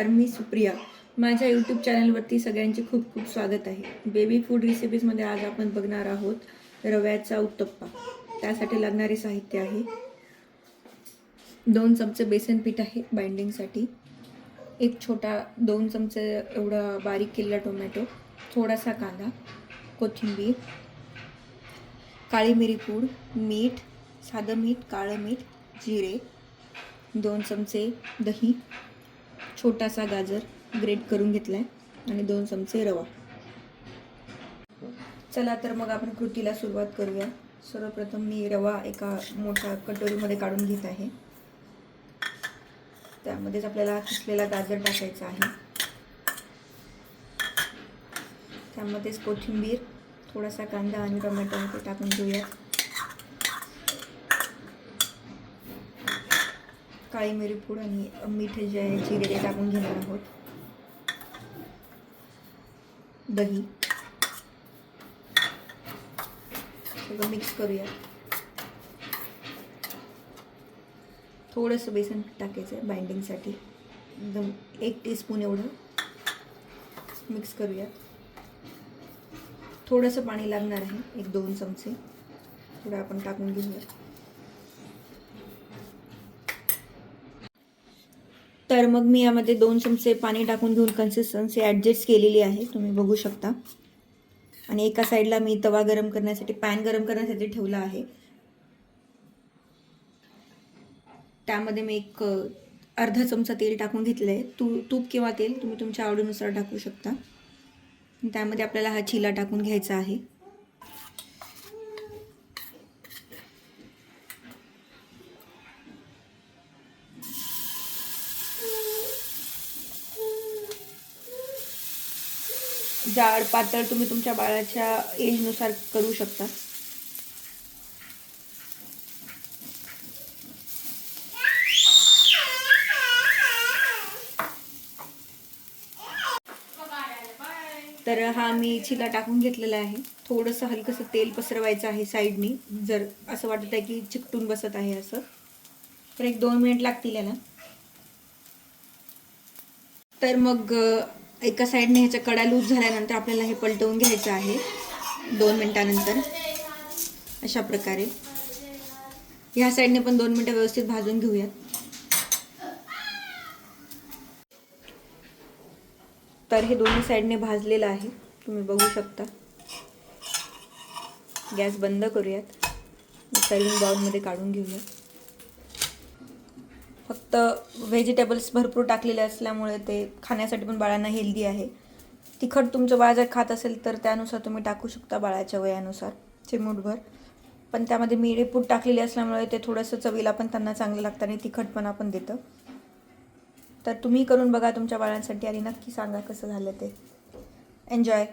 सुप्रिया. माझ्या यूट्यूब चॅनलवरती सगळ्यांचे खूप खूप स्वागत आहे. बेबी फूड रेसिपीजमध्ये आज आपण बघणार आहोत रव्याचा उत्तप्पा. त्यासाठी लागणारे साहित्य आहे. दोन चमचे बेसन पीठ आहे बाइंडिंगसाठी एक छोटा दोन चमचे एवढा बारीक केलेला टोमॅटो थोडासा कांदा कोथिंबीर काळी मिरी पूड मीठ साधं मीठ काळं मीठ जिरे दोन चमचे दही छोटासा गाजर ग्रेट करून घेतला आहे आणि दोन चमचे रवा. चला तर मग आपण कृतीला सुरुवात करूया. सर्वप्रथम मी रवा एका मोठ्या कटोरीमध्ये काढून घेत आहे. त्यामध्येच आपल्याला किसलेला गाजर टाकायचा आहे. त्यामध्येच कोथिंबीर थोडासा कांदा आणि टोमॅटो टाकून घेऊया काळी मिरी पूड आणि मीठ जे आहे जिरे ते टाकून घेणार आहोत. दही. सगळं मिक्स करूया. थोडंसं बेसन टाकायचं आहे बाइंडिंगसाठी एकदम एक टीस्पून एवढं मिक्स करूया. थोडंसं पाणी लागणार आहे एक दोन चमचे. थोडं आपण टाकून घेऊया. तर मग मी यामध्ये दोन चमचे पाणी टाकून घेऊन कन्सिस्टन्सी ॲडजस्ट केलेली आहे. तुम्ही बघू शकता. आणि एका साईडला मी तवा गरम करण्यासाठी पॅन गरम करण्यासाठी ठेवला आहे. त्यामध्ये मी एक अर्धा चमचा तेल टाकून घेतलं आहे तू तूप किंवा तेल तुम्ही तुमच्या आवडीनुसार टाकू शकता. त्यामध्ये आपल्याला हा चिला टाकून घ्यायचा आहे. जाड पातळ तुम्ही तुमच्या बाळाच्या एजनुसार करू शकता. तर हा मी चिला टाकून घेतलेला आहे. थोडंसं हलकंसं तेल पसरवायचं आहे साईडनी. जर असं वाटत आहे की चिकटून बसत आहे असं. तर एक दोन मिनिट लागतील याला. तर मग एका साईडने ह्याच्या कडा लूज झाल्यानंतर आपल्याला हे पलटवून घ्यायचं आहे. दोन मिनटानंतर. अशा प्रकारे. ह्या साईडने पण दोन मिनटं व्यवस्थित भाजून घेऊयात. तर हे दोन्ही साईडने भाजलेलं आहे. तुम्ही बघू शकता. गॅस बंद करूयात. सर्विंग बाउलमध्ये काढून घेऊयात. फक्त व्हेजिटेबल्स भरपूर टाकलेले असल्यामुळे ते खाण्यासाठी पण बाळांना हेल्दी आहे. तिखट तुमचं बाळ जर खात असेल तर त्यानुसार तुम्ही टाकू शकता बाळाच्या वयानुसार चिमूटभर. पण त्यामध्ये मिरे पूड टाकलेली असल्यामुळे ते थोडंसं चवीला पण त्यांना चांगलं लागतं आणि तिखटपणा पण देतं. तर तुम्ही करून बघा तुमच्या बाळांसाठी. आणि नक्की सांगा कसं झालं ते. एन्जॉय